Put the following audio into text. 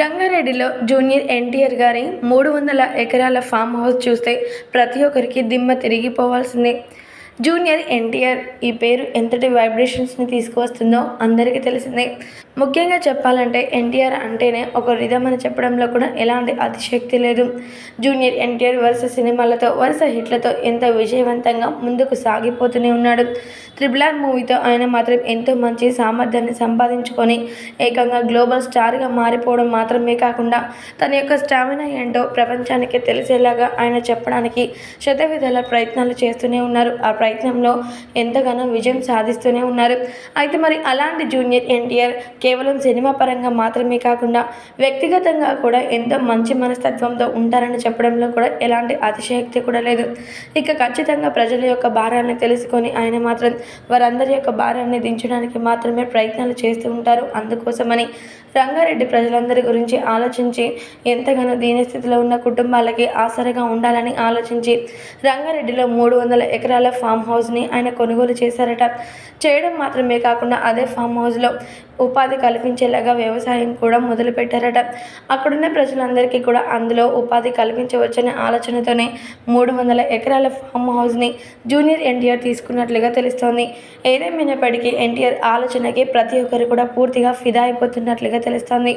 రంగారెడ్డిలో junior NTR గారి మూడు వందల ఎకరాల ఫామ్ హౌస్ చూస్తే ప్రతి ఒక్కరికి దిమ్మ తిరిగిపోవాల్సిందే. జూనియర్ ఎన్టీఆర్ ఈ పేరు ఎంతటి వైబ్రేషన్స్ని తీసుకువస్తుందో అందరికీ తెలిసిందే. ముఖ్యంగా చెప్పాలంటే ఎన్టీఆర్ అంటేనే ఒక రిధం అని చెప్పడంలో కూడా ఎలాంటి అతిశక్తి లేదు. జూనియర్ ఎన్టీఆర్ వరుస సినిమాలతో వరుస హిట్లతో ఎంత విజయవంతంగా ముందుకు సాగిపోతూనే ఉన్నాడు. త్రిబుల్ ఆర్ మూవీతో ఆయన మాత్రం ఎంతో మంచి సామర్థ్యాన్ని సంపాదించుకొని ఏకంగా గ్లోబల్ స్టార్గా మారిపోవడం మాత్రమే కాకుండా తన యొక్క స్టామినా ఏంటో ప్రపంచానికి తెలిసేలాగా ఆయన చెప్పడానికి శతవిధాల ప్రయత్నాలు చేస్తూనే ఉన్నారు. ఆ ప్రయత్నంలో ఎంతగానో విజయం సాధిస్తూనే ఉన్నారు. అయితే మరి అలాంటి జూనియర్ ఎన్టీఆర్ కేవలం సినిమా పరంగా మాత్రమే కాకుండా వ్యక్తిగతంగా కూడా ఎంతో మంచి మనస్తత్వంతో ఉంటారని చెప్పడంలో కూడా ఎలాంటి అతిశయక్తి కూడా లేదు. ఇక ఖచ్చితంగా ప్రజల యొక్క భారాన్ని తెలుసుకొని ఆయన మాత్రం వారందరి యొక్క భారాన్ని దించడానికి మాత్రమే ప్రయత్నాలు చేస్తూ ఉంటారు. అందుకోసమని రంగారెడ్డి ప్రజలందరి గురించి ఆలోచించి ఎంతగానో దీనస్థితిలో ఉన్న కుటుంబాలకి ఆసరగా ఉండాలని ఆలోచించి రంగారెడ్డిలో మూడు వందల ఎకరాల ఫామ్ హౌస్ని ఆయన కొనుగోలు చేశారట. చేయడం మాత్రమే కాకుండా అదే ఫామ్ హౌస్లో ఉపాధి కల్పించేలాగా వ్యవసాయం కూడా మొదలుపెట్టారట. అక్కడున్న ప్రజలందరికీ కూడా అందులో ఉపాధి కల్పించవచ్చనే ఆలోచనతోనే మూడు వందల ఎకరాల ఫామ్ హౌస్ని జూనియర్ ఎన్టీఆర్ తీసుకున్నట్లుగా తెలుస్తోంది. ఏదేమైనప్పటికీ ఎన్టీఆర్ ఆలోచనకి ప్రతి ఒక్కరు కూడా పూర్తిగా ఫిదా అయిపోతున్నట్లుగా తెలుస్తోంది.